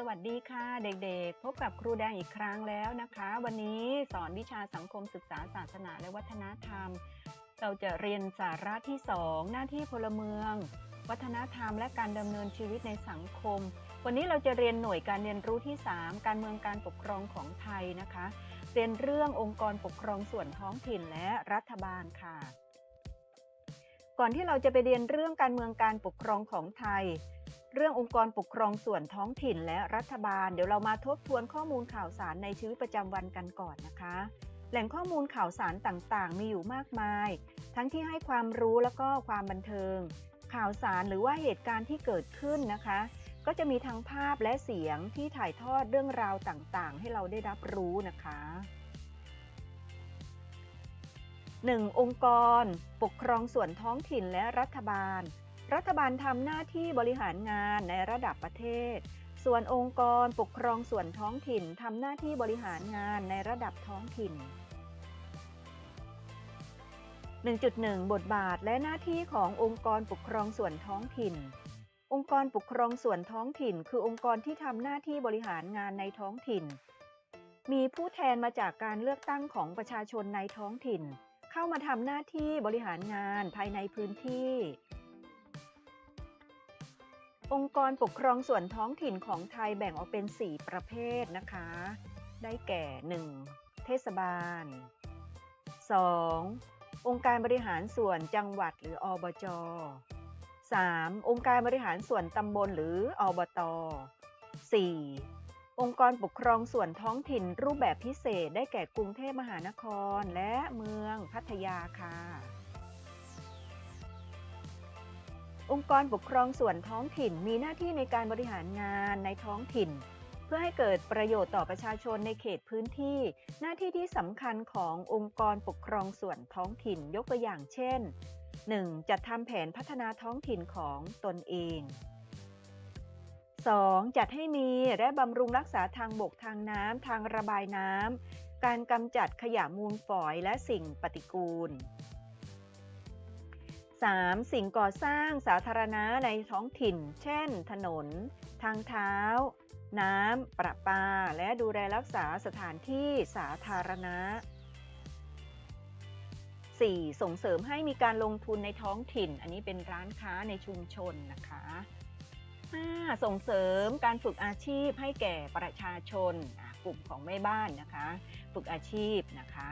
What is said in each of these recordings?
สวัสดีค่ะเด็กๆ พบกับครูแดงอีกครั้งแล้วนะคะ วันนี้สอนวิชาสังคมศึกษาศาสนาและวัฒนธรรม เราจะเรียนสาระที่ 2 หน้าที่พลเมือง วัฒนธรรมและการดำเนินชีวิตในสังคม วันนี้เราจะเรียนหน่วยการเรียนรู้ที่ 3 การเมืองการปกครองของไทยนะคะ เรียนเรื่ององค์กรปกครองส่วนท้องถิ่นและรัฐบาลค่ะ ก่อนที่เราจะไปเรียนเรื่องการเมืองการปกครองของไทย เรื่ององค์กรปกครองส่วนท้องถิ่นและรัฐบาล เดี๋ยวเรามาทบทวนข้อมูลข่าวสารในชีวิตประจำวันกันก่อนนะคะ แหล่งข้อมูลข่าวสารต่างๆ มีอยู่มากมาย ทั้งที่ให้ความรู้แล้วก็ความบันเทิง ข่าวสารหรือว่าเหตุการณ์ที่เกิดขึ้นนะคะ ก็จะมีทั้งภาพและเสียงที่ถ่ายทอดเรื่องราวต่างๆ ให้เราได้รับรู้นะคะ 1. องค์กร ปกครองส่วนท้องถิ่นและรัฐบาล รัฐบาลทำหน้าที่บริหารงานในระดับประเทศ ส่วนองค์กรปกครองส่วนท้องถิ่นทำหน้าที่บริหารงานในระดับท้องถิ่น 1.1 บทบาทและหน้าที่ขององค์กรปกครองส่วนท้องถิ่น องค์กรปกครองส่วนท้องถิ่น คือองค์กรที่ทำหน้าที่บริหารงานในท้องถิ่น มีผู้แทนมาจากการเลือกตั้งของประชาชนในท้องถิ่น เข้ามาทำหน้าที่บริหารงานภายในพื้นที่ องค์กรปกครองส่วนท้องถิ่นของไทยแบ่งออกเป็น 4 ประเภทนะคะ ได้แก่ 1. เทศบาล 2. องค์การบริหารส่วนจังหวัดหรืออบจ 3. องค์การบริหารส่วนตำบลหรืออบต 4. องค์กรปกครองส่วนท้องถิ่นรูปแบบพิเศษได้แก่กรุงเทพมหานครและเมืองพัทยาค่ะ องค์กรปกครองส่วนท้องถิ่นมีหน้าที่ในการบริหารงานในท้องถิ่น เพื่อให้เกิดประโยชน์ต่อประชาชนในเขตพื้นที่ หน้าที่ที่สำคัญขององค์กรปกครองส่วนท้องถิ่นยกตัวอย่างเช่น 1. จัดทำแผนพัฒนาท้องถิ่นของตนเอง 2. จัดให้มีและบำรุงรักษาทางบกทางน้ำทางระบายน้ำการกำจัดขยะมูลฝอยและสิ่งปฏิกูล 3. สิ่งก่อสร้างสาธารณะในท้องถิ่น เช่น ถนน ทางเท้า น้ำ ประปา และดูแลรักษาสถานที่สาธารณะ 4. ส่งเสริมให้มีการลงทุนในท้องถิ่น อันนี้เป็นร้านค้าในชุมชนนะคะ 5. ส่งเสริมการฝึกอาชีพให้แก่ประชาชน กลุ่มของแม่บ้านนะคะ ฝึกอาชีพนะคะ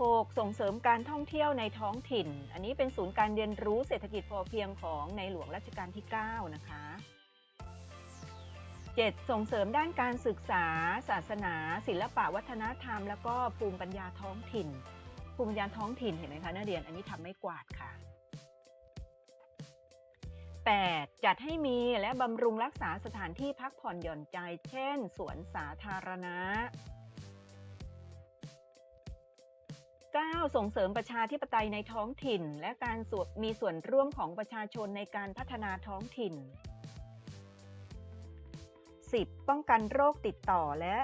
6. ส่งเสริมการท่องเที่ยวในท้องถิ่น อันนี้เป็นศูนย์การเรียนรู้เศรษฐกิจพอเพียงของในหลวงรัชกาลที่ 9 นะคะ 7. ส่งเสริมด้านการศึกษา ศาสนา ศิลปะวัฒนธรรม แล้วก็ภูมิปัญญาท้องถิ่น ภูมิปัญญาท้องถิ่นเห็นไหมคะนักเรียนอันนี้ทำไม่กวาดค่ะ 8. จัดให้มีและบำรุงรักษาสถานที่พักผ่อนหย่อนใจ เช่น สวนสาธารณะ 9. ส่งเสริมประชาธิปไตยในท้องถิ่น และการสวมีส่วนร่วมของประชาชนในการพัฒนาท้องถิ่น 10. ป้องกันโรคติดต่อและ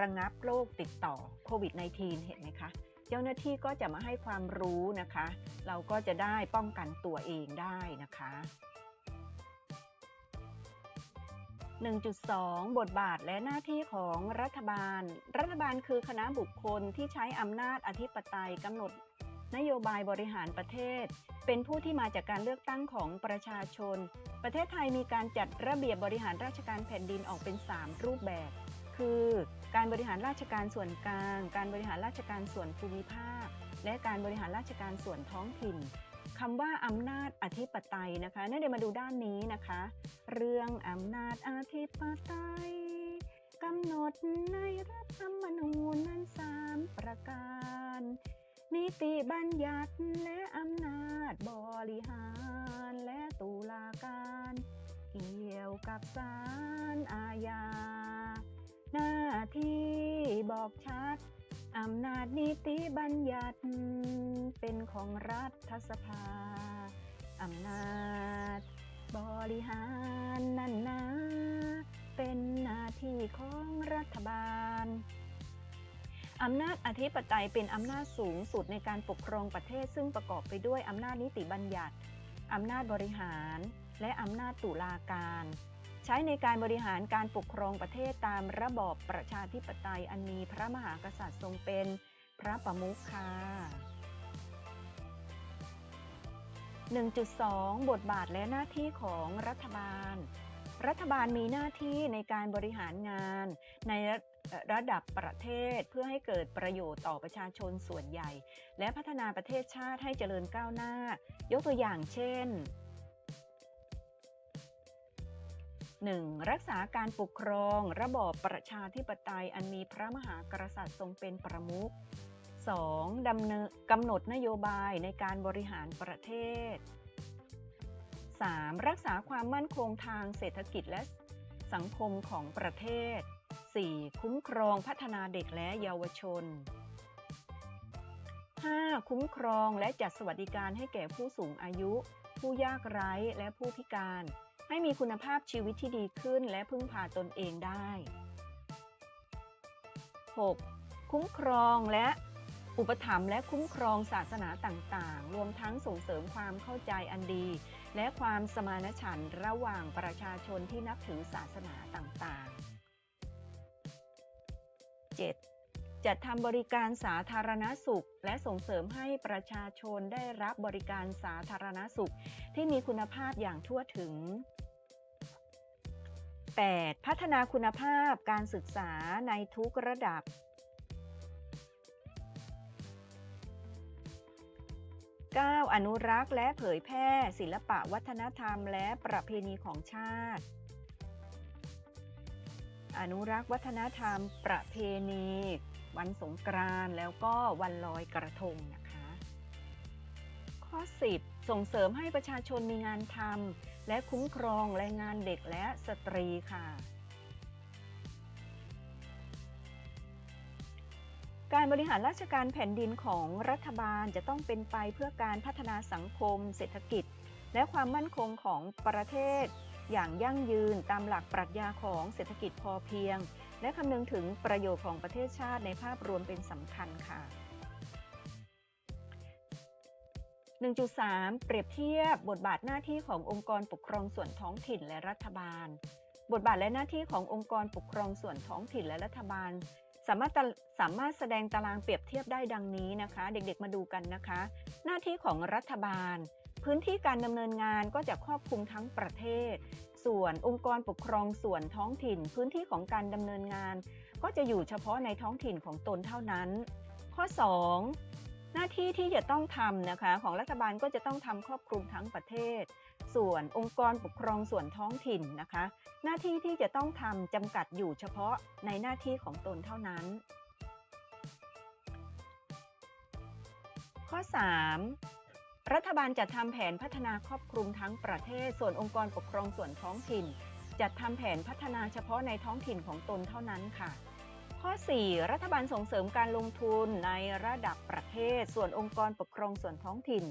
ระงับโรคติดต่อโควิด -19 เห็นไหมคะ เจ้าหน้าที่ก็จะมาให้ความรู้นะคะ เราก็จะได้ป้องกันตัวเองได้นะคะ 1.2 บทบาทและหน้าที่ของรัฐบาล รัฐบาลคือคณะบุคคลที่ใช้อำนาจอธิปไตยกำหนด นโยบายบริหารประเทศ เป็นผู้ที่มาจากการเลือกตั้งของประชาชน ประเทศไทยมีการจัดระเบียบบริหารราชการแผ่นดินออกเป็น 3 รูปแบบ คือ การบริหารราชการส่วนกลาง การบริหารราชการส่วนภูมิภาค และการบริหารราชการส่วนท้องถิ่น คำว่าอำนาจอธิปไตยนะคะนั่นเดี๋ยวมาดูด้านนี้นะคะ เรื่องอำนาจอธิปไตยกำหนดในรัฐธรรมนูญนั้นสามประการ นิติบัญญัติและอำนาจบริหารและตุลาการ เกี่ยวกับศาลอาญา หน้าที่บอกชัด อำนาจนิติบัญญัติ เป็นของรัฐสภา อำนาจ บริหารนั่นนะเป็นหน้าที่ของรัฐบาล อำนาจอธิปไตยเป็นอำนาจสูงสุดในการปกครองประเทศซึ่งประกอบไปด้วยอำนาจนิติบัญญัติ อำนาจบริหาร และอำนาจตุลาการ ใช้ในการบริหารการปกครองประเทศตามระบอบประชาธิปไตยอันมีพระมหากษัตริย์ทรงเป็นพระประมุขค่ะ 1.2 บทบาทและหน้าที่ของรัฐบาล รัฐบาลมีหน้าที่ในการบริหารงานในระระดับประเทศเพื่อให้เกิดประโยชน์ต่อประชาชนส่วนใหญ่ และพัฒนาประเทศชาติให้เจริญก้าวหน้า ยกตัวอย่างเช่น 1. รักษาการปกครอง ระบอบประชาธิปไตยอันมีพระมหากษัตริย์ทรงเป็นประมุข 2. ดำเนินกำหนดนโยบายในการบริหารประเทศ 3. รักษาความมั่นคงทางเศรษฐกิจและสังคมของประเทศ 4. คุ้มครองพัฒนาเด็กและเยาวชน 5. คุ้มครองและจัดสวัสดิการให้แก่ผู้สูงอายุ ผู้ยากไร้และผู้พิการ ให้มีคุณภาพชีวิตที่ดีขึ้นและพึ่งพาตนเองได้ 6. คุ้มครองและอุปถัมภ์และคุ้มครองศาสนาต่างๆ รวมทั้งส่งเสริมความเข้าใจอันดี และความสมานฉันท์ระหว่างประชาชนที่นับถือศาสนาต่างๆ 7. จัดทำบริการสาธารณสุข และส่งเสริมให้ประชาชนได้รับบริการสาธารณสุข ที่มีคุณภาพอย่างทั่วถึง 8. พัฒนาคุณภาพการศึกษาในทุกระดับ 9. อนุรักษ์และเผยแพร่ศิลปะวัฒนธรรมและประเพณีของชาติ อนุรักษ์วัฒนธรรมประเพณี วันสงกรานต์แล้วก็วันลอยกระทงนะคะ ข้อ 10 ส่งเสริมให้ประชาชนมีงานทำและคุ้มครองแรงงานเด็กและสตรีค่ะ การบริหารราชการแผ่นดินของรัฐบาลจะต้องเป็นไปเพื่อการพัฒนาสังคม เศรษฐกิจ และความมั่นคงของประเทศ อย่างยั่งยืนตามหลักปรัชญาของเศรษฐกิจพอเพียง และคำนึงถึงประโยชน์ของประเทศชาติในภาพรวมเป็นสำคัญค่ะ 1.3 เปรียบเทียบบทบาทหน้าที่ขององค์กรปกครองส่วนท้องถิ่นและรัฐบาล บทบาทและหน้าที่ขององค์กรปกครองส่วนท้องถิ่นและรัฐบาล สามารถสามารถแสดงตารางเปรียบเทียบได้ดังนี้นะคะ เด็กๆมาดูกันนะคะ หน้าที่ของรัฐบาล พื้นที่การดำเนินงานก็จะครอบคลุมทั้งประเทศ ส่วนองค์กรปกครองส่วนท้องถิ่นพื้นที่ของการดำเนินงาน ก็จะอยู่เฉพาะในท้องถิ่นของตนเท่านั้น ข้อ 2 หน้าที่ที่จะต้องทำนะคะของรัฐบาลก็จะต้องทำครอบคลุมทั้งประเทศ ส่วนองค์กรปกครองส่วนท้องถิ่นนะคะ หน้าที่ที่จะต้องทำจำกัดอยู่เฉพาะในหน้าที่ของตนเท่านั้น ข้อ 3 รัฐบาลจัดทำแผนพัฒนาครอบคลุมทั้งประเทศ ส่วนองค์กรปกครองส่วนท้องถิ่น จัดทำแผนพัฒนาเฉพาะในท้องถิ่นของตนเท่านั้นค่ะ ข้อ 4 รัฐบาลส่งเสริมการลงทุนในระดับประเทศ ส่วนองค์กรปกครองส่วนท้องถิ่น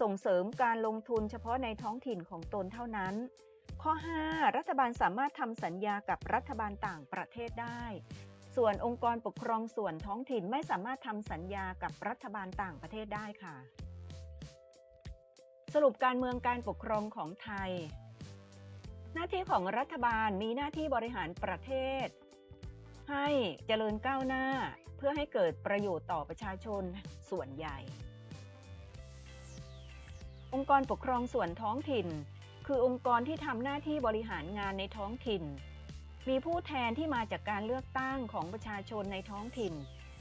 ส่งเสริมการลงทุนเฉพาะในท้องถิ่นของตนเท่านั้น ข้อ 5 รัฐบาลสามารถทำสัญญากับรัฐบาลต่างประเทศได้ ส่วนองค์กรปกครองส่วนท้องถิ่นไม่สามารถทำสัญญากับรัฐบาลต่างประเทศได้ค่ะ สรุปการเมืองการปกครองของไทย หน้าที่ของรัฐบาลมีหน้าที่บริหารประเทศ ให้เจริญก้าวหน้าเพื่อให้เกิดประโยชน์ต่อประชาชนส่วนใหญ่ องค์กรปกครองส่วนท้องถิ่น คือองค์กรที่ทำหน้าที่บริหารงานในท้องถิ่น มีผู้แทนที่มาจากการเลือกตั้งของประชาชนในท้องถิ่น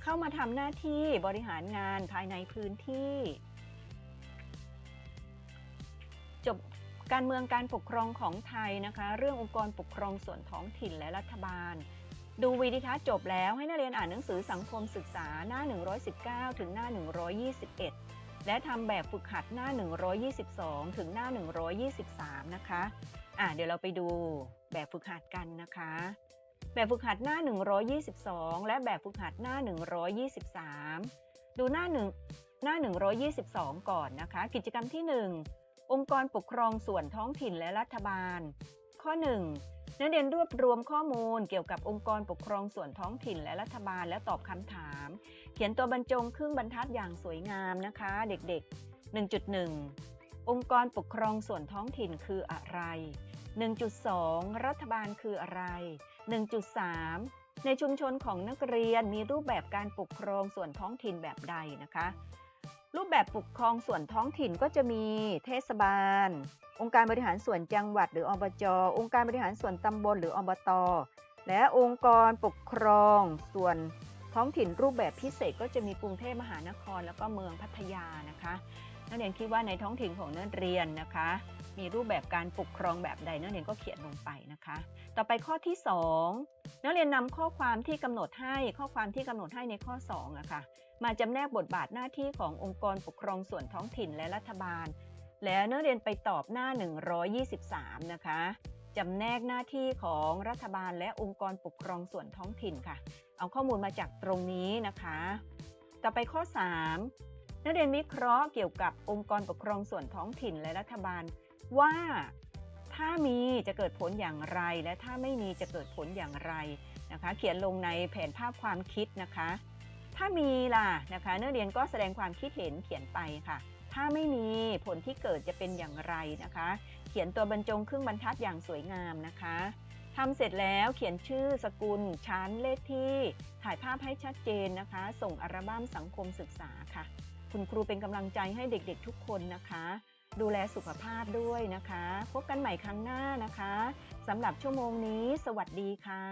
เข้ามาทำหน้าที่บริหารงานภายในพื้นที่ การเมืองการปกครองของไทยนะคะ เรื่ององค์กรปกครองส่วนท้องถิ่นและรัฐบาล ดูวิดีทัศน์จบแล้วให้นักเรียนอ่านหนังสือสังคมศึกษาหน้า 119 ถึงหน้า 121 และทำแบบฝึกหัดหน้า 122 ถึงหน้า 123 นะคะอะเดี๋ยวเราไปดูแบบฝึกหัดกันนะคะ แบบฝึกหัดหน้า 122 และแบบฝึกหัดหน้า 123 ดูหน้า1หน้า 122 ก่อนนะคะ กิจกรรมที่ 1 องค์กรปกครองส่วนท้องถิ่นและรัฐบาล ข้อ 1 นักเรียนรวบรวมข้อมูลเกี่ยวกับองค์กรปกครองส่วนท้องถิ่นและรัฐบาลและตอบคำถาม เขียนตัวบรรจงครึ่งบรรทัดอย่างสวยงามนะคะ เด็กๆ 1.1 องค์กรปกครองส่วนท้องถิ่นคืออะไร 1.2 รัฐบาลคืออะไร 1.3 ในชุมชนของนักเรียนมีรูปแบบการปกครองส่วนท้องถิ่นแบบใดนะคะ รูปแบบปกครองส่วนท้องถิ่นก็จะมีเทศบาล องค์การบริหารส่วนจังหวัดหรืออบจ องค์การบริหารส่วนตำบลหรืออบต และองค์กรปกครองส่วนท้องถิ่นรูปแบบพิเศษก็จะมีกรุงเทพมหานคร แล้วก็เมืองพัทยานะคะนักเรียนคิดว่าในท้องถิ่นของนักเรียนนะคะ มีรูปแบบการปกครองแบบใดนักเรียนก็เขียนลงไปนะคะ ต่อไปข้อที่ 2 นักเรียนนำข้อความที่กำหนดให้ข้อความที่กำหนดให้ในข้อ2อะค่ะมาจำแนกบทบาทหน้าที่ขององค์กรปกครองส่วนท้องถิ่นและรัฐบาล แล้วนักเรียนไปตอบหน้า 123 นะคะจำแนกหน้าที่ของรัฐบาลและองค์กรปกครองส่วนท้องถิ่นค่ะ เอาข้อมูลมาจากตรงนี้นะคะ ต่อไปข้อ 3 นักเรียนวิเคราะห์เกี่ยวกับองค์กรปกครองส่วนท้องถิ่นและรัฐบาล ว่าถ้ามีจะเกิดผลอย่างไร และถ้าไม่มีจะเกิดผลอย่างไรนะคะ เขียนลงในแผนภาพความคิดนะคะ ถ้ามีล่ะนะคะนักเรียนก็แสดงความคิดเห็นเขียนไปค่ะ ถ้าไม่มีผลที่เกิดจะเป็นอย่างไรนะคะ เขียนตัวบรรจงครึ่งบรรทัดอย่างสวยงามนะคะทำเสร็จแล้วเขียนชื่อสกุล ชั้นเลขที่ถ่ายภาพให้ชัดเจนนะคะ ส่งอัลบั้มสังคมศึกษาค่ะ คุณครูเป็นกำลังใจให้เด็กๆทุกคนนะคะ ดูแลสุขภาพด้วยนะคะ พบกันใหม่ครั้งหน้านะคะสำหรับชั่วโมงนี้ สวัสดีค่ะ